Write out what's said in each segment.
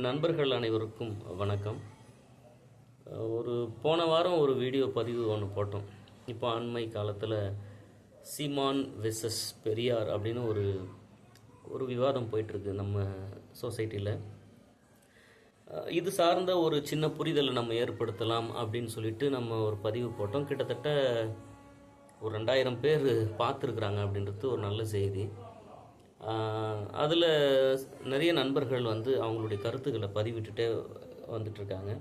நண்பர்கள் அனைவருக்கும் வணக்கம். ஒரு போன வாரம் ஒரு வீடியோ பதிவு ஒன்று போட்டோம். இப்போ அண்மை காலத்தில் சீமான் வெசஸ் பெரியார் அப்படின்னு ஒரு ஒரு விவாதம் போயிட்டுருக்கு நம்ம சொசைட்டியில் இது சார்ந்த ஒரு சின்ன புரிதலை நம்ம ஏற்படுத்தலாம் அப்படின்னு சொல்லிட்டு நம்ம ஒரு பதிவு போட்டோம். கிட்டத்தட்ட ஒரு ரெண்டாயிரம் பேர் பார்த்துருக்குறாங்க அப்படின்றது ஒரு நல்ல செய்தி. அதில் நிறைய நண்பர்கள் வந்து அவங்களுடைய கருத்துக்களை பதிவிட்டுட்டே வந்துட்டுருக்காங்க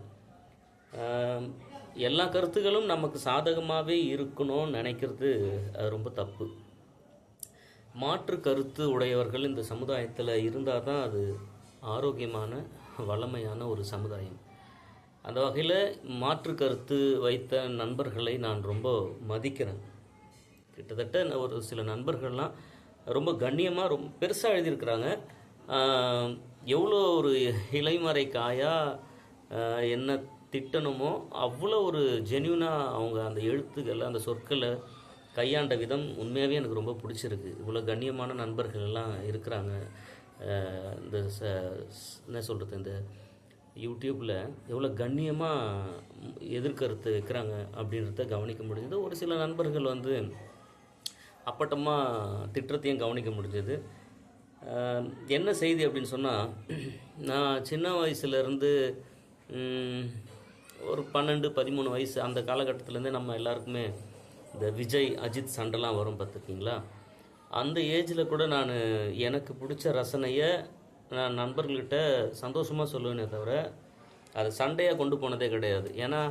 எல்லா கருத்துக்களும் நமக்கு சாதகமாகவே இருக்கணும்னு நினைக்கிறது அது ரொம்ப தப்பு. மாற்று கருத்து உடையவர்கள் இந்த சமுதாயத்தில் இருந்தால் தான் அது ஆரோக்கியமான வளமையான ஒரு சமுதாயம். அந்த வகையில் மாற்று கருத்து வைத்த நண்பர்களை நான் ரொம்ப மதிக்கிறேன். கிட்டத்தட்ட ஒரு சில நண்பர்கள்லாம் ரொம்ப கண்ணியமாக ரொம்ப பெருசாக எழுதியிருக்கிறாங்க. எவ்வளோ ஒரு இலைமறை காயா என்ன திட்டணுமோ அவ்வளோ ஒரு ஜென்யூனாக அவங்க அந்த எழுத்துக்களை அந்த சொற்களை கையாண்ட விதம் உண்மையாகவே எனக்கு ரொம்ப பிடிச்சிருக்கு. இவ்வளோ கண்ணியமான நண்பர்கள் எல்லாம் இருக்கிறாங்க. இந்த ச என்ன சொல்கிறது இந்த யூடியூப்பில் எவ்வளோ கண்ணியமாக எதிர்கருத்து வைக்கிறாங்க அப்படின்றத கவனிக்க முடிஞ்சது. ஒரு சில நண்பர்கள் வந்து அப்பட்டமாக திட்டத்தையும் கவனிக்க முடிஞ்சது. என்ன செய்தி அப்படின்னு சொன்னால் நான் சின்ன வயசுலேருந்து ஒரு பன்னெண்டு பதிமூணு வயசு அந்த காலகட்டத்திலேருந்தே நம்ம எல்லாருக்குமே இந்த விஜய் அஜித் சண்டைலாம் வரும் பார்த்துருக்கீங்களா அந்த ஏஜில் கூட நான் எனக்கு பிடிச்ச ரசனையை நான் நண்பர்கள்கிட்ட சந்தோஷமாக சொல்லுவேனே தவிர அதை சண்டையாக கொண்டு போனதே கிடையாது. ஏன்னா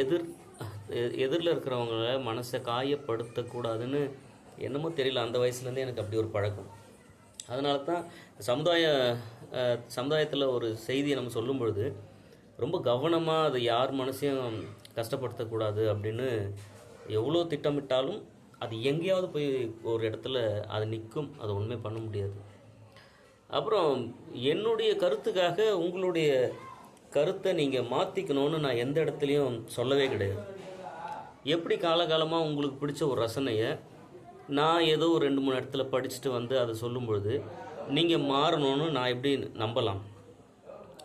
எதிர் எதிரில் இருக்கிறவங்கள மனசை காயப்படுத்தக்கூடாதுன்னு என்னமோ தெரியல அந்த வயசுலேருந்தே எனக்கு அப்படி ஒரு பழக்கம். அதனால தான் சமுதாய சமுதாயத்தில் ஒரு செய்தியை நம்ம சொல்லும் பொழுது ரொம்ப கவனமாக அது யார் மனசையும் கஷ்டப்படுத்தக்கூடாது அப்படின்னு எவ்வளோ திட்டமிட்டாலும் அது எங்கேயாவது போய் ஒரு இடத்துல அது நிற்கும் அதை ஒன்றுமே பண்ண முடியாது. அப்புறம் என்னுடைய கருத்துக்காக உங்களுடைய கருத்தை நீங்கள் மாற்றிக்கணும்னு நான் எந்த இடத்துலையும் சொல்லவே கிடையாது. எப்படி காலகாலமாக உங்களுக்கு பிடிச்ச ஒரு ரசனையை நான் ஏதோ ஒரு ரெண்டு மூணு இடத்துல படிச்சுட்டு வந்து அதை சொல்லும் பொழுது நீங்கள் மாறணும்னு நான் எப்படி நம்பலாம்?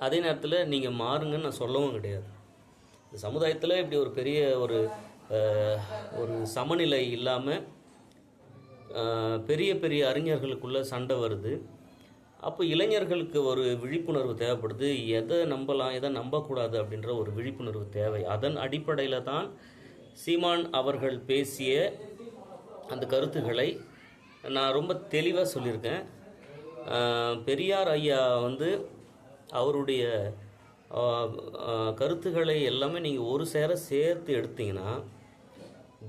அதே நேரத்தில் நீங்கள் மாறுங்கன்னு நான் சொல்லவும் கிடையாது. இந்த சமுதாயத்தில் இப்படி ஒரு பெரிய ஒரு ஒரு சமநிலை இல்லாமல் பெரிய பெரிய அறிஞர்களுக்குள்ள சண்டை வருது. அப்போ இளைஞர்களுக்கு ஒரு விழிப்புணர்வு தேவைப்படுது. எதை நம்பலாம் எதை நம்பக்கூடாது அப்படின்ற ஒரு விழிப்புணர்வு தேவை. அதன் அடிப்படையில் தான் சீமான் அவர்கள் பேசிய அந்த கருத்துக்களை நான் ரொம்ப தெளிவாக சொல்லியிருக்கேன். பெரியார் ஐயா வந்து அவருடைய கருத்துக்களை எல்லாமே நீங்கள் ஒரு சேர சேர்த்து எடுத்தீங்கன்னா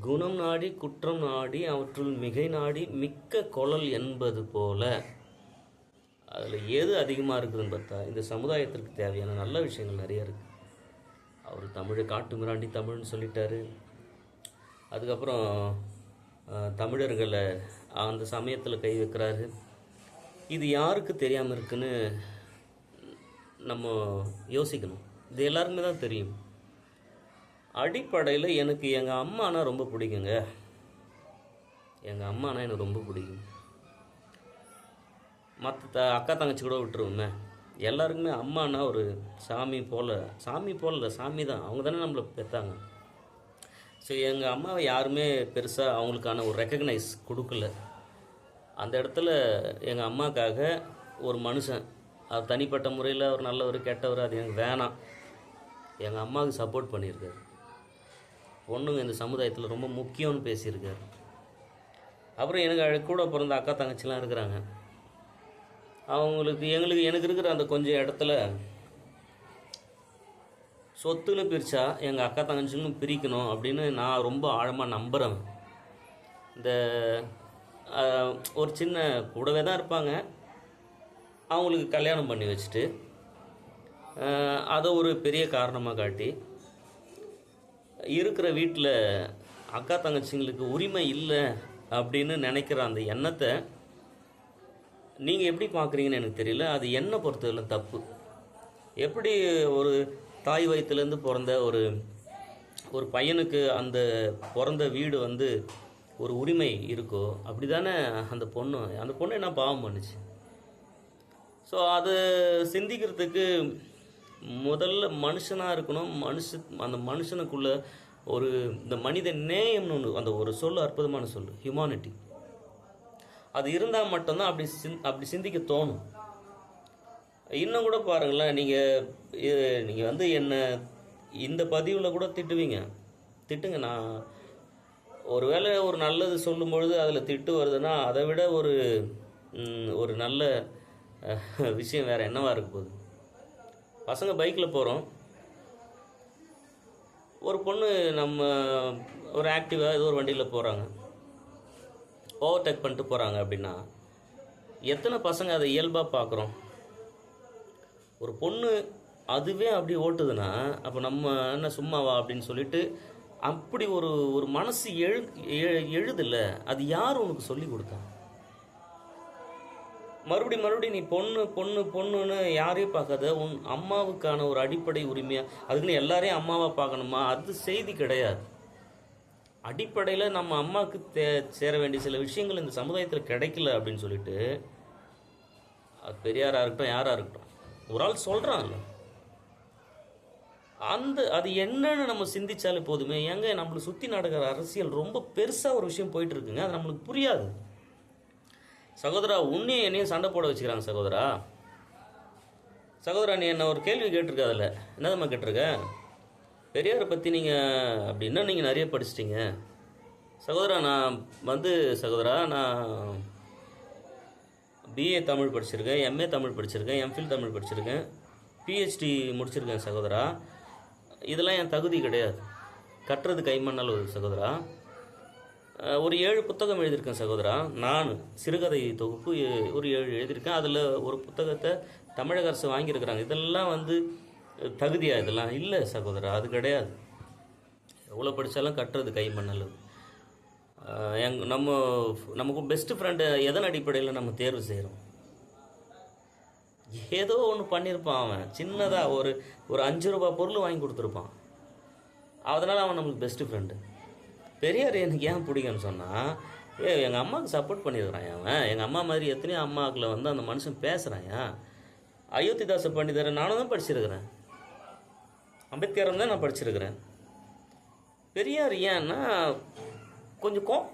குணம் நாடி குற்றம் நாடி அவற்றுள் மிகை நாடி மிக்க குழல் என்பது போல அதில் எது அதிகமாக இருக்குதுன்னு பார்த்தா இந்த சமுதாயத்திற்கு தேவையான நல்ல விஷயங்கள் நிறைய இருக்குது அவர் தமிழை காட்டு மிராண்டி தமிழ்னு சொல்லிட்டாரு. அதுக்கப்புறம் தமிழர்களை அந்த சமயத்தில் கை வைக்கிறாரு. இது யாருக்கு தெரியாமல் இருக்குன்னு நம்ம யோசிக்கணும். இது எல்லாருக்குமே தான் தெரியும். அடிப்படையில் எனக்கு எங்கள் அம்மானா ரொம்ப பிடிக்குங்க. எங்கள் அம்மானா எனக்கு ரொம்ப பிடிக்கும். மற்ற த அக்கா தங்கச்சி கூட விட்டுருவோமே. எல்லாருக்குமே அம்மானா ஒரு சாமி போல் சாமி போல் சாமி தான். அவங்க தானே நம்மளை பெற்றாங்க ஸோ எங்கள் அம்மாவை யாருமே பெருசாக அவங்களுக்கான ஒரு ரெக்கக்னைஸ் கொடுக்கல. அந்த இடத்துல எங்கள் அம்மாக்காக ஒரு மனுஷன் அது தனிப்பட்ட முறையில் ஒரு நல்லவர் கெட்டவர் அது எனக்கு வேணாம். எங்கள் அம்மாவுக்கு சப்போர்ட் பண்ணியிருக்காரு. பொண்ணுங்க இந்த சமுதாயத்தில் ரொம்ப முக்கியம்னு பேசியிருக்காரு. அப்புறம் எனக்கு கூட பிறந்த அக்கா தங்கச்சிலாம் இருக்கிறாங்க. அவங்களுக்கு எங்களுக்கு எனக்கு இருக்கிற அந்த கொஞ்சம் இடத்துல சொத்துன்னு பிரித்தா எங்கள் அக்கா தங்கச்சிங்களும் பிரிக்கணும் அப்படின்னு நான் ரொம்ப ஆழமாக நம்புகிறேன் இந்த ஒரு சின்ன கூடவே தான் இருப்பாங்க. அவங்களுக்கு கல்யாணம் பண்ணி வச்சுட்டு அதை ஒரு பெரிய காரணமாக காட்டி இருக்கிற வீட்டில் அக்கா தங்கச்சிங்களுக்கு உரிமை இல்லை அப்படின்னு நினைக்கிற அந்த எண்ணத்தை நீங்கள் எப்படி பார்க்குறீங்கன்னு எனக்கு தெரியல. அது என்னை பொறுத்தவரை தப்பு. எப்படி ஒரு தாய் வயிற்றுலேருந்து பிறந்த ஒரு ஒரு பையனுக்கு அந்த பிறந்த வீடு வந்து ஒரு உரிமை இருக்கோ அப்படி தானே அந்த பொண்ணு அந்த பொண்ணு என்ன பாவம் பண்ணுச்சு? ஸோ அது சிந்திக்கிறதுக்கு முதல்ல மனுஷனாக இருக்கணும் மனுஷ அந்த மனுஷனுக்குள்ள ஒரு இந்த மனித நேயம்னு ஒன்று அந்த ஒரு சொல் அற்புதமான சொல் ஹியூமானிட்டி அது இருந்தால் மட்டும்தான் அப்படி சிந் அப்படி சிந்திக்க தோணும். இன்னும் கூட பாருங்களேன் நீங்கள் நீங்கள் வந்து என்னை இந்த பதிவில் கூட திட்டுவீங்க. திட்டுங்க நான் ஒருவேளை ஒரு நல்லது சொல்லும் பொழுது அதில் திட்டு வருதுன்னா அதை விட ஒரு ஒரு நல்ல விஷயம் வேறு என்னவாக இருக்க போகுது? பசங்க பைக்கில் போகிறோம் ஒரு பொண்ணு நம்ம ஒரு ஆக்டிவாக ஏதோ ஒரு வண்டியில் போகிறாங்க ஓவர்டேக் பண்ணிட்டு போகிறாங்க அப்படின்னா எத்தனை பசங்க அதை இயல்பாக பார்க்குறோம் ஒரு பொண்ணு அதுவே அப்படி ஓட்டுதுன்னா அப்போ நம்ம என்ன சும்மாவா அப்படின்னு சொல்லிட்டு அப்படி ஒரு ஒரு மனசு எழு எ- எழுதுல்ல அது யார் உனக்கு சொல்லி கொடுத்தா? மறுபடி மறுபடியும் நீ பொண்ணு பொண்ணு பொண்ணுன்னு யாரையும் பார்க்காத உன் அம்மாவுக்கான ஒரு அடிப்படை உரிமையாக அதுக்குன்னு எல்லாரையும் அம்மாவாக பார்க்கணுமா? அது செய்தி கிடையாது. அடிப்படையில் நம்ம அம்மாவுக்கு தே சேர வேண்டிய சில விஷயங்கள் இந்த சமுதாயத்தில் கிடைக்கல அப்படின்னு சொல்லிட்டு அது பெரியாராக இருக்கட்டும் யாராக இருக்கட்டும் ஒரு ஆள் சொல்கிறான்ல அந்த அது என்னன்னு நம்ம சிந்திச்சாலே போதுமே. ஏங்க நம்மளை சுற்றி நடக்கிற அரசியல் ரொம்ப பெருசாக ஒரு விஷயம் போயிட்டு இருக்குங்க அது நம்மளுக்கு புரியாது. சகோதரா உன்னையும் என்னையும் சண்டை போட வச்சுக்கிறாங்க சகோதரா. சகோதரா நீ என்ன ஒரு கேள்வி கேட்டிருக்க அதில்? என்னதம்மா கேட்டிருக்க? பெரியாரை பற்றி நீங்கள் அப்படின்னா நீங்கள் நிறைய படிச்சிட்டிங்க? சகோதரா நான் வந்து சகோதரா நான் பிஏ தமிழ் படிச்சிருக்கேன் எம்ஏ தமிழ் படிச்சிருக்கேன் எம்ஃபில் தமிழ் படிச்சிருக்கேன் பிஹெச்டி முடிச்சிருக்கேன் சகோதரா. இதெல்லாம் என் தகுதி கிடையாது. கட்டுறது கைமண்ணல் சகோதரா. ஒரு ஏழு புத்தகம் எழுதியிருக்கேன் சகோதரா. நான் சிறுகதை தொகுப்பு ஒரு ஏழு எழுதியிருக்கேன். அதில் ஒரு புத்தகத்தை தமிழக அரசு வாங்கியிருக்கிறாங்க. இதெல்லாம் வந்து தகுதியாக இதெல்லாம் இல்லை சகோதரா. அது கிடையாது. எவ்வளோ படித்தாலும் கட்டுறது கைமண்ணல் எங் நம்ம நமக்கு பெஸ்ட் ஃப்ரெண்டு எதன் அடிப்படையில் நம்ம தேர்வு செய்கிறோம் ஏதோ ஒன்று பண்ணியிருப்பான் அவன். சின்னதாக ஒரு ஒரு அஞ்சு ரூபா பொருள் வாங்கி கொடுத்துருப்பான். அதனால் அவன் நம்மளுக்கு பெஸ்ட் ஃப்ரெண்டு பெரியார் எனக்கு ஏன் பிடிக்கும்னு சொன்னால் ஏ எங்கள் அம்மாவுக்கு சப்போர்ட் பண்ணியிருக்கிறான் அவன். எங்கள் அம்மா மாதிரி எத்தனையோ அம்மாக்களை வந்து அந்த மனுஷன் பேசுகிறான் அயோத்திதாச பண்டிதரை நானும் தான் படிச்சிருக்கிறேன். அம்பேத்கர் தான் நான் படிச்சிருக்கிறேன். பெரியார் ஏன்னா கொஞ்சம் கோம்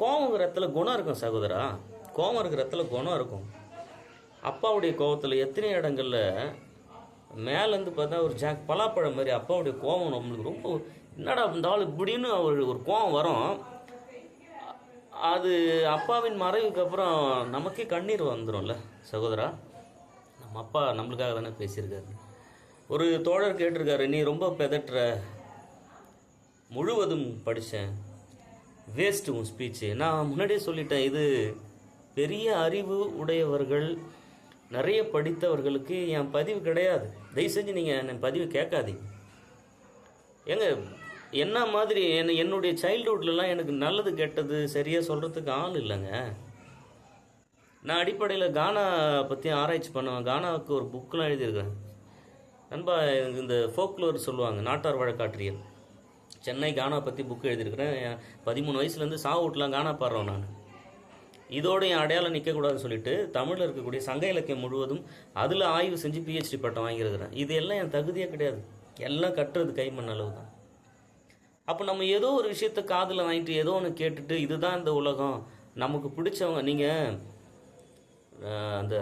கோவங்கிற இடத்துல குணம் இருக்கும் சகோதரா. கோவம் இருக்கிற இடத்துல குணம் இருக்கும். அப்பாவுடைய கோவத்தில் எத்தனை இடங்களில் மேலேருந்து பார்த்தா ஒரு ஜாக் பலாப்பழம் மாதிரி அப்பாவுடைய கோவம் நம்மளுக்கு ரொம்ப என்னடா இருந்தாலும் இப்படின்னு ஒரு ஒரு கோவம் வரும். அது அப்பாவின் மறைவுக்கு அப்புறம் நமக்கே கண்ணீர் வந்துடும்ல சகோதரா. நம்ம அப்பா நம்மளுக்காக தானே பேசியிருக்காரு. ஒரு தோழர் கேட்டிருக்காரு நீ ரொம்ப பெதட்டுற முழுவதும் படித்தேன் வேஸ்ட்டு உன் ஸ்பீச்சு நான் முன்னாடியே சொல்லிட்டேன் இது பெரிய அறிவு உடையவர்கள் நிறைய படித்தவர்களுக்கு என் பதிவு கிடையாது. தயவு செஞ்சு நீங்கள் என் பதிவு கேட்காதீங்க. ஏங்க என்ன மாதிரி என்ன என்னுடைய சைல்டுஹுட்லலாம் எனக்கு நல்லது கெட்டது சரியாக சொல்கிறதுக்கு ஆள் இல்லைங்க. நான் அடிப்படையில் கானா பற்றி ஆராய்ச்சி பண்ணுவேன். கானாவுக்கு ஒரு புக்கெலாம் எழுதியிருக்கேன். நண்பா எனக்கு இந்த ஃபோக்லோர் சொல்லுவாங்க நாட்டார் வழக்காற்றியல். சென்னை கானா பற்றி புக் எழுதியிருக்கிறேன். பதிமூணு வயசுலேருந்து சாவுட்லாம் கானா பாடுறோம் நான். இதோட என் அடையாளம் நிற்கக்கூடாதுன்னு சொல்லிட்டு தமிழில் இருக்கக்கூடிய சங்க இலக்கியம் முழுவதும் அதில் ஆய்வு செஞ்சு பிஹெச்டி பட்டம் வாங்கியிருக்கிறேன். இது எல்லாம் என் தகுதியே கிடையாது. எல்லாம் கட்டுறது கைமண் அளவு தான் அப்போ நம்ம ஏதோ ஒரு விஷயத்த காதில் வாங்கிட்டு ஏதோ ஒன்று கேட்டுட்டு இதுதான் இந்த உலகம். நமக்கு பிடிச்சவங்க நீங்கள் அந்த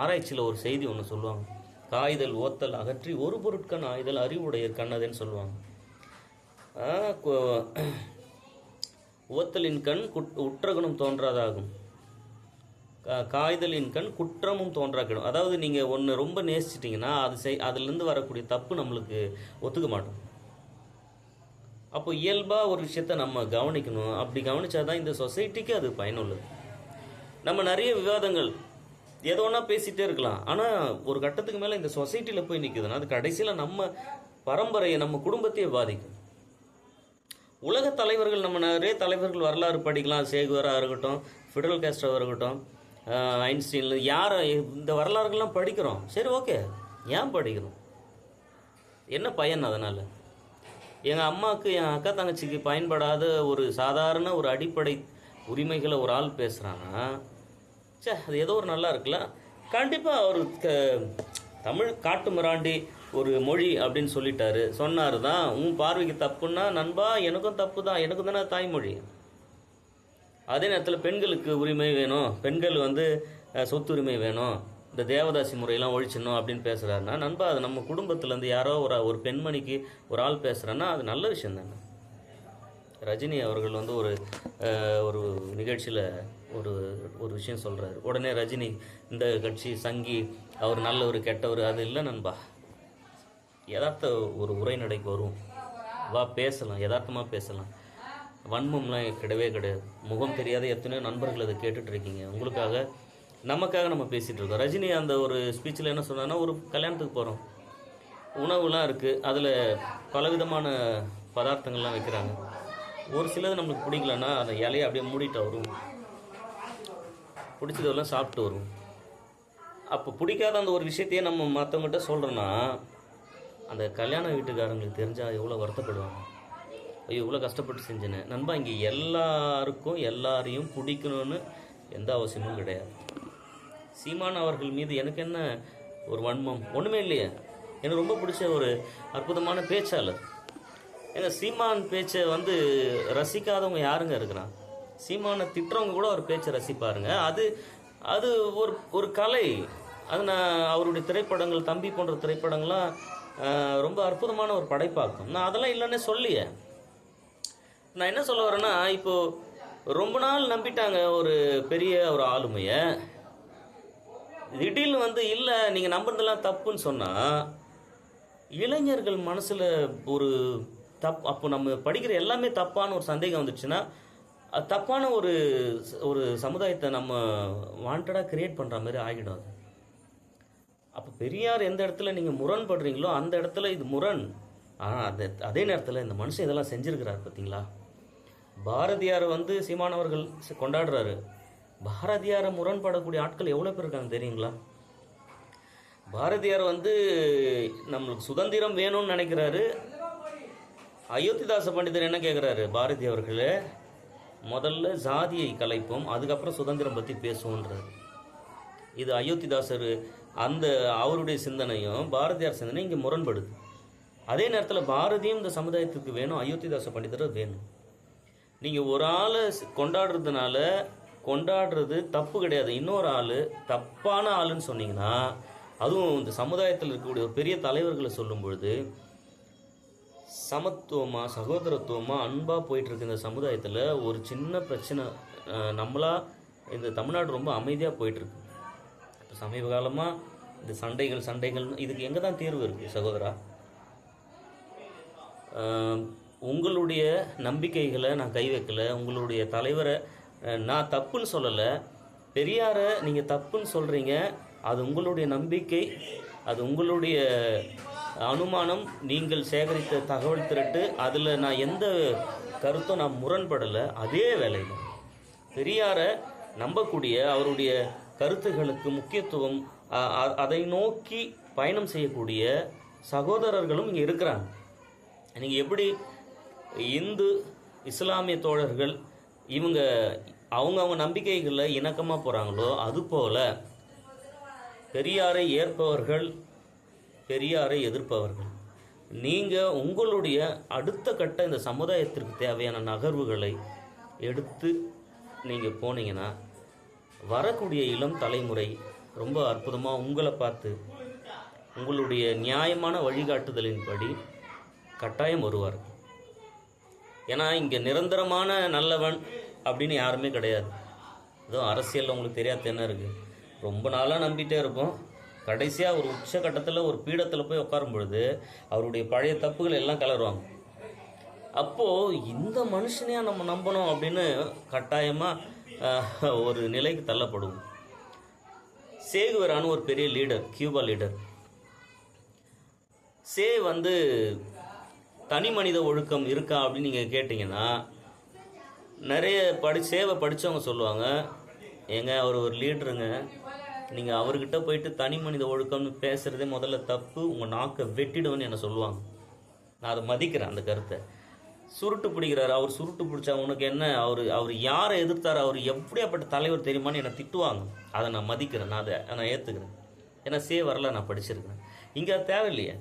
ஆராய்ச்சியில் ஒரு செய்தி ஒன்று சொல்லுவாங்க. காய்தல் ஓத்தல் அகற்றி ஒரு பொருட்கண் ஆய்தல் அறிவுடையர் கண்ணதேன்னு சொல்லுவாங்க. உவத்தலின் கண் குட் உற்றகுணம் தோன்றாதாகும். கா- காய்தலின் கண் குற்றமும் தோன்றாக்கிடும். அதாவது நீங்கள் ஒன்று ரொம்ப நேசிச்சிட்டிங்கன்னா அது செய் அதுலேருந்து வரக்கூடிய தப்பு நம்மளுக்கு ஒத்துக்க மாட்டோம். அப்போ இயல்பாக ஒரு விஷயத்த நம்ம கவனிக்கணும். அப்படி கவனிச்சாதான் இந்த சொசைட்டிக்கு அது பயனுள்ளது. நம்ம நிறைய விவாதங்கள் ஏதோ ஒன்றா பேசிகிட்டே இருக்கலாம். ஆனால் ஒரு கட்டத்துக்கு மேலே இந்த சொசைட்டியில் போய் நிற்குதுன்னா அது கடைசியில் நம்ம பரம்பரையை நம்ம குடும்பத்தையே பாதிக்கும். உலக தலைவர்கள் நம்ம நிறைய தலைவர்கள் வரலாறு படிக்கலாம். சேகுவராக இருக்கட்டும் ஃபிடல் கேஸ்டராக இருக்கட்டும் ஐன்ஸ்டீன் யார் இந்த வரலாறுகள்லாம் படிக்கிறோம். சரி ஓகே. ஏன் படிக்கிறோம்? என்ன பயன் அதனால்? எங்கள் அம்மாவுக்கு என் அக்கா தங்கச்சிக்கு பயன்படாத ஒரு சாதாரண ஒரு அடிப்படை உரிமைகளை ஒரு ஆள் பேசுகிறான்னா ச்சே அது ஏதோ ஒரு நல்லா இருக்குல்ல கண்டிப்பாக அவர் தமிழ் காட்டு மிராண்டி ஒரு மொழி அப்படின்னு சொல்லிட்டாரு. சொன்னார் தான் உன் பார்வைக்கு தப்புன்னா நண்பா எனக்கும் தப்பு தான் எனக்கும் தானே தாய்மொழி. அதே நேரத்தில் பெண்களுக்கு உரிமை வேணும். பெண்கள் வந்து சொத்துரிமை வேணும். இந்த தேவதாசி முறையெல்லாம் ஒழிச்சிடணும் அப்படின்னு பேசுகிறாருன்னா நண்பா அது நம்ம குடும்பத்துலேருந்து யாரோ ஒரு ஒரு பெண்மணிக்கு ஒரு ஆள் பேசுகிறேன்னா அது நல்ல விஷயம் தானே. ரஜினி அவர்கள் வந்து ஒரு ஒரு நிகழ்ச்சியில் ஒரு ஒரு விஷயம் சொல்கிறாரு உடனே ரஜினி இந்த கட்சி சங்கி அவர் நல்லவர் கெட்டவர் அது இல்லை நண்பா. யதார்த்த ஒரு உரைநடைக்கு வரும். வா பேசலாம். யதார்த்தமாக பேசலாம். வன்மம்லாம் கிடையவே கிடையாது. முகம் தெரியாத எத்தனையோ நண்பர்கள் அதை கேட்டுட்டு இருக்கீங்க உங்களுக்காக நமக்காக நம்ம பேசிகிட்டு இருக்கோம் ரஜினி அந்த ஒரு ஸ்பீச்சில் என்ன சொன்னான்னா ஒரு கல்யாணத்துக்கு போகிறோம் உணவுலாம் இருக்குது அதில் பலவிதமான பதார்த்தங்கள்லாம் வைக்கிறாங்க. ஒரு சிலது நம்மளுக்கு பிடிக்கலன்னா அந்த இலையை அப்படியே மூடிட்டு வரும். பிடிச்சதெல்லாம் சாப்பிட்டு வரும். அப்போ பிடிக்காத அந்த ஒரு விஷயத்தையே நம்ம மற்றவங்ககிட்ட சொல்கிறோன்னா அந்த கல்யாண வீட்டுக்காரங்களுக்கு தெரிஞ்சால் எவ்வளோ வருத்தப்படுவாங்க? ஐயோ இவ்வளோ கஷ்டப்பட்டு செஞ்சேன்னு நண்பா இங்கே எல்லாருக்கும் எல்லாரையும் பிடிக்கணும்னு எந்த அவசியமும் கிடையாது. சீமான் அவர்கள் மீது எனக்கு என்ன ஒரு வன்மம்? ஒன்றுமே இல்லையே. எனக்கு ரொம்ப பிடிச்ச ஒரு அற்புதமான பேச்சாளர். ஏங்க சீமான் பேச்சை வந்து ரசிக்காதவங்க யாருங்க இருக்கிறான்? சீமானை திட்டுறவங்க கூட ஒரு பேச்சை ரசிப்பாருங்க. அது அது ஒரு ஒரு கலை. அது நான் அவருடைய திரைப்படங்கள் தம்பி போன்ற திரைப்படங்கள்லாம் ரொம்ப அற்புதமான ஒரு படைப்பாக்கும். நான் அதெல்லாம் இல்லைன்னே சொல்லியே நான் என்ன சொல்ல வரேன்னா இப்போ ரொம்ப நாள் நம்பிட்டாங்க ஒரு பெரிய ஒரு ஆளுமையை. திடீர்னு வந்து இல்லை நீங்கள் நம்புறதெல்லாம் தப்புன்னு சொன்னால் இளைஞர்கள் மனசில் ஒரு தப் அப்போ நம்ம படிக்கிற எல்லாமே தப்பான ஒரு சந்தேகம் வந்துச்சுன்னா அது தப்பான ஒரு ஒரு சமுதாயத்தை நம்ம வாண்டடாக கிரியேட் பண்ணுற மாதிரி ஆகிடும் அது. பெரியார் எந்த இடத்துல நீங்கள் முரண்படுறீங்களோ அந்த இடத்துல இது முரண். ஆனால் அது அதே நேரத்தில் இந்த மனுஷன் இதெல்லாம் செஞ்சுருக்கிறார் பார்த்தீங்களா பாரதியார் வந்து சீமானவர்கள் கொண்டாடுறாரு. பாரதியாரை முரண்படக்கூடிய ஆட்கள் எவ்வளோ பேர் இருக்காங்க தெரியுங்களா? பாரதியார் வந்து நம்மளுக்கு சுதந்திரம் வேணும்னு நினைக்கிறாரு. அயோத்திதாச பண்டிதர் என்ன கேட்குறாரு பாரதி அவர்களே முதல்ல ஜாதியை கலைப்போம் அதுக்கப்புறம் சுதந்திரம் பற்றி பேசுவோன்றாரு. இது அயோத்திதாசர் அந்த அவருடைய சிந்தனையும் பாரதியார் சிந்தனையும் இங்கே முரண்படுது. அதே நேரத்தில் பாரதியும் இந்த சமுதாயத்துக்கு வேணும் அயோத்திதாச பண்டிதர் வேணும். நீங்கள் ஒரு ஆளை கொண்டாடுறதுனால கொண்டாடுறது தப்பு கிடையாது. இன்னொரு ஆள் தப்பான ஆளுன்னு சொன்னீங்கன்னா அதுவும் இந்த சமுதாயத்தில் இருக்கக்கூடிய ஒரு பெரிய தலைவர்களை சொல்லும் பொழுது சமத்துவமாக சகோதரத்துவமாக அன்பாக போயிட்டு இருக்க இந்த சமுதாயத்தில் ஒரு சின்ன பிரச்சனை நம்மளாக நம்மளா இந்த தமிழ்நாடு ரொம்ப அமைதியாக போயிட்டுருக்கு. சமீப காலமாக இந்த சண்டைகள் சண்டைகள் இதுக்கு எங்கே தான் தீர்வு இருக்குது சகோதரா? உங்களுடைய நம்பிக்கைகளை நான் கை வைக்கலை. உங்களுடைய தலைவரை நான் தப்புன்னு சொல்லலை. பெரியாரை நீங்கள் தப்புன்னு சொல்கிறீங்க அது உங்களுடைய நம்பிக்கை. அது உங்களுடைய அனுமானம். நீங்கள் சேகரித்த தகவல் திரட்டு. அதில் நான் எந்த கருத்தும் நான் முரண்படலை. அதே வேலையில் பெரியாரை நம்பக்கூடிய அவருடைய கருத்துகளுக்கு முக்கியத்துவம் அதை நோக்கி பயணம் செய்யக்கூடிய சகோதரர்களும் இங்கே இருக்கிறாங்க. நீங்கள் எப்படி இந்து இஸ்லாமிய தோழர்கள் இவங்க அவங்கவுங்க நம்பிக்கைகளில் இணக்கமாக போகிறாங்களோ அதுபோல் பெரியாரை ஏற்பவர்கள் பெரியாரை எதிர்ப்பவர்கள். நீங்கள் உங்களுடைய அடுத்த கட்ட இந்த சமுதாயத்திற்கு தேவையான நகர்வுகளை எடுத்து நீங்கள் போனீங்கன்னா வரக்கூடிய இளம் தலைமுறை ரொம்ப அற்புதமாக உங்களை பார்த்து உங்களுடைய நியாயமான வழிகாட்டுதலின்படி கட்டாயம் வருவார். ஏன்னா இங்கே நிரந்தரமான நல்லவன் அப்படின்னு யாருமே கிடையாது. அதுவும் அரசியலில் உங்களுக்கு தெரியாத என்ன இருக்குது ரொம்ப நாளாக நம்பிட்டே இருப்போம். கடைசியாக ஒரு உச்சக்கட்டத்தில் ஒரு பீடத்தில் போய் உட்காரும் பொழுது அவருடைய பழைய தப்புகள் எல்லாம் கலருவாங்க. அப்போது இந்த மனுஷனையாக நம்ம நம்பணும் அப்படின்னு கட்டாயமாக ஒரு நிலைக்கு தள்ளப்படுவோம் சேகுவரான ஒரு பெரிய லீடர் கியூபா லீடர் சே வந்து தனி மனித ஒழுக்கம் இருக்கா அப்படின்னு நீங்கள் கேட்டிங்கன்னா நிறைய படி சேவை படித்தவங்க சொல்லுவாங்க ஏங்க அவர் ஒரு லீடருங்க நீங்கள் அவர்கிட்ட போயிட்டு தனி மனித ஒழுக்கம்னு பேசுகிறதே முதல்ல தப்பு. உங்கள் நாக்கை வெட்டிடுவேன்னு என்ன சொல்லுவாங்க. நான் அதை மதிக்கிறேன் அந்த கருத்தை. சுருட்டு பிடிக்கிறாரு. அவர் சுருட்டு பிடிச்சா உனக்கு என்ன? அவர் அவர் யாரை எதிர்த்தார்? அவர் எப்படியாப்பட்ட தலைவர் தெரியுமான்னு என்னை திட்டுவாங்க. அதை நான் மதிக்கிறேன். நான் அதை நான் ஏற்றுக்கிறேன் ஏன்னா சே வரல நான் படிச்சிருக்கிறேன். இங்கே அது தேவையில்லையே.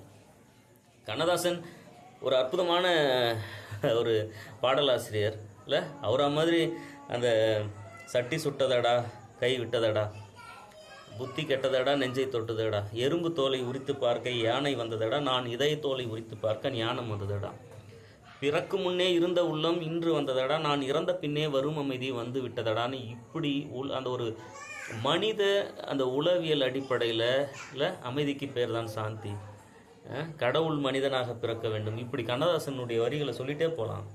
கண்ணதாசன் ஒரு அற்புதமான ஒரு பாடலாசிரியர். இல்லை அவரா மாதிரி அந்த சட்டி சுட்டதடா கை விட்டதடா புத்தி கெட்டதடா நெஞ்சை தொட்டதடா எறும்பு தோலை உரித்து பார்க்க யானை வந்ததடா நான் இதய தோலை உரித்து பார்க்க ஞானம் வந்ததடா. பிறக்கு முன்னே இருந்த உள்ளம் இன்று வந்ததடா நான் இறந்த பின்னே வரும் அமைதி வந்து விட்டதடான்னு இப்படி உள் அந்த ஒரு மனித அந்த உளவியல் அடிப்படையில் இல்லை அமைதிக்கு பேர் தான் சாந்தி கடவுள் மனிதனாக பிறக்க வேண்டும். இப்படி கண்ணதாசனுடைய வரிகளை சொல்லிட்டே போகலாம்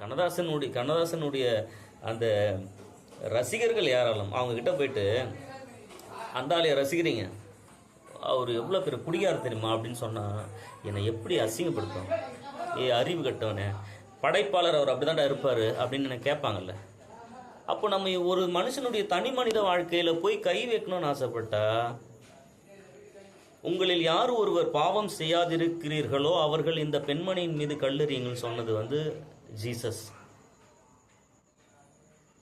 கண்ணதாசனுடைய கண்ணதாசனுடைய அந்த ரசிகர்கள் யாராலும் அவங்கக்கிட்ட போயிட்டு அந்தாலையை ரசிக்கிறீங்க. அவர் எவ்வளோ பேர் குடிகார தெரியுமா? அப்படின்னு சொன்னால் என்னை எப்படி அசிங்கப்படுத்தும்? ஏ அறிவு கட்டவனே. படைப்பாளர் அவர் அப்படிதான்டா இருப்பார் அப்படின்னு எனக்கு கேட்பாங்கல்ல அப்போ நம்ம ஒரு மனுஷனுடைய தனி மனித வாழ்க்கையில் போய் கை வைக்கணும்னு ஆசைப்பட்டா உங்களில் யார் ஒருவர் பாவம் செய்யாதிருக்கிறீர்களோ அவர்கள் இந்த பெண்மணியின் மீது கல்லெறியுங்கள் சொன்னது வந்து ஜீசஸ்.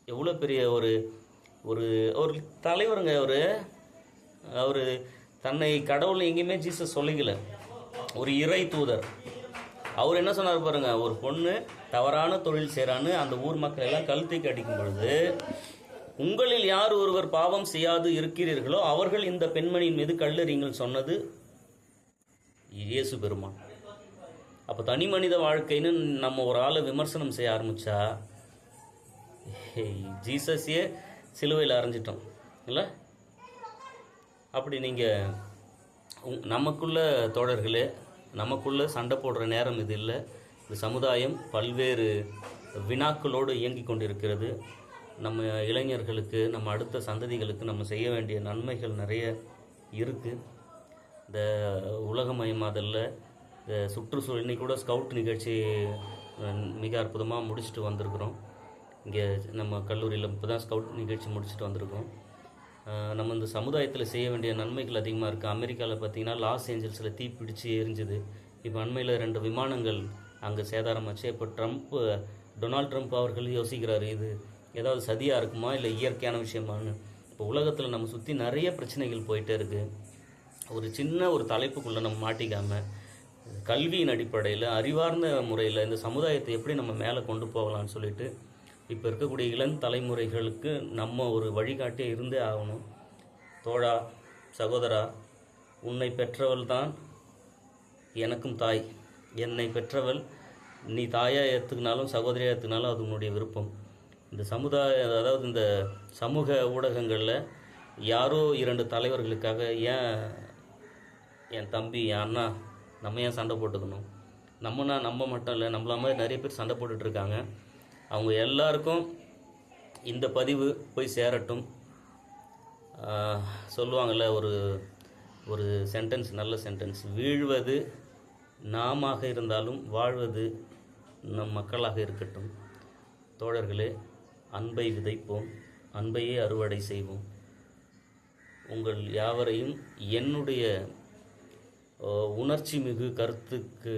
எவ்வளோ பெரிய ஒரு ஒரு ஒரு தலைவருங்க அவர். அவர் தன்னை கடவுள் எங்கேயுமே ஜீசஸ் சொல்லிக்கல. ஒரு இறை தூதர். அவர் என்ன சொன்னார் பாருங்க ஒரு பொண்ணு தவறான தொழில் செய்கிறான்னு அந்த ஊர் மக்கள் எல்லாம் கழுத்தைக்கு அடிக்கும் பொழுது உங்களில் யார் ஒருவர் பாவம் செய்யாது இருக்கிறீர்களோ அவர்கள் இந்த பெண்மணியின் மீது கல்லறிங்கள் சொன்னது இயேசு பெருமான். அப்போ தனி மனித வாழ்க்கைன்னு நம்ம ஒரு ஆளை விமர்சனம் செய்ய ஆரம்பித்தா ஹேய், ஜீசஸையே சிலுவையில் அரைஞ்சிட்டோம் இல்லை? அப்படி நீங்கள் நமக்குள்ள தோழர்களே நமக்குள்ளே சண்டை போடுற நேரம் இது இல்லை. இந்த சமுதாயம் பல்வேறு வினாக்களோடு இயங்கி கொண்டிருக்கிறது. நம்ம இளைஞர்களுக்கு நம்ம அடுத்த சந்ததிகளுக்கு நம்ம செய்ய வேண்டிய நன்மைகள் நிறைய இருக்குது இந்த உலகமயமாதலில் இந்த சுற்றுச்சூழல் இன்றைக்கி கூட ஸ்கவுட் நிகழ்ச்சி மிக அற்புதமாக முடிச்சுட்டு வந்திருக்கிறோம். இங்கே நம்ம கல்லூரியில் இப்போ தான் ஸ்கவுட் நிகழ்ச்சி முடிச்சுட்டு வந்திருக்கோம். நம்ம இந்த சமுதாயத்தில் செய்ய வேண்டிய நன்மைகள் அதிகமாக இருக்குது அமெரிக்காவில் பார்த்தீங்கன்னா லாஸ் ஏஞ்சல்ஸில் தீ பிடிச்சி எரிஞ்சுது. இப்போ அண்மையில் ரெண்டு விமானங்கள் அங்கே சேதாரமாச்சு. இப்போ ட்ரம்ப் டொனால்ட் ட்ரம்ப் அவர்கள் யோசிக்கிறாரு இது ஏதாவது சதியாக இருக்குமா இல்லை இயற்கையான விஷயமான்னு. இப்போ உலகத்தில் நம்ம சுற்றி நிறைய பிரச்சனைகள் போயிட்டே இருக்குது ஒரு சின்ன ஒரு தலைப்புக்குள்ளே நம்ம மாட்டிக்காம கல்வியின் அடிப்படையில் அறிவார்ந்த முறையில் இந்த சமுதாயத்தை எப்படி நம்ம மேலே கொண்டு போகலான்னு சொல்லிட்டு இப்போ இருக்கக்கூடிய இளம் தலைமுறைகளுக்கு நம்ம ஒரு வழிகாட்டியே இருந்தே ஆகணும். தோழா சகோதரா உன்னை பெற்றவள் தான் எனக்கும் தாய். என்னை பெற்றவள் நீ தாயாக ஏற்றுக்கினாலும் சகோதரியாக ஏற்றுக்கினாலும் அது உன்னுடைய விருப்பம். இந்த சமுதாய அதாவது இந்த சமூக ஊடகங்களில் யாரோ இரண்டு தலைவர்களுக்காக ஏன் என் தம்பி என் அண்ணா நம்ம ஏன் சண்டை போட்டுக்கணும்? நம்மனா நம்ம மட்டும் இல்லை நம்மள மாதிரி நிறைய பேர் சண்டை போட்டுட்ருக்காங்க இருக்காங்க. அவங்க எல்லாருக்கும் இந்த பதிவு போய் சேரட்டும். சொல்லுவாங்கள்ல ஒரு ஒரு சென்டென்ஸ் நல்ல சென்டென்ஸ் வீழ்வது நாமாக இருந்தாலும் வாழ்வது நம் மக்களாக இருக்கட்டும். தோழர்களே அன்பை விதைப்போம் அன்பையே அறுவடை செய்வோம். உங்கள் யாவரையும் என்னுடைய உணர்ச்சி மிகு கருத்துக்கு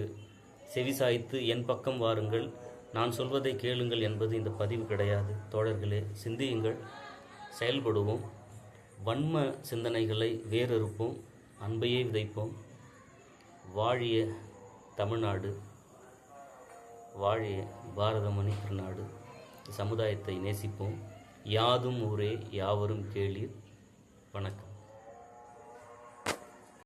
செவிசாய்த்து என் பக்கம் வாருங்கள். நான் சொல்வதை கேளுங்கள் என்பது இந்த பதிவு கிடையாது. தோழர்களே சிந்தியுங்கள். செயல்படுவோம். வன்ம சிந்தனைகளை வேறறுப்போம். அன்பையே விதைப்போம். வாழிய தமிழ்நாடு வாழிய பாரதமணி திருநாடு சமுதாயத்தை நேசிப்போம். யாதும் ஊரே யாவரும் கேளீர். வணக்கம்.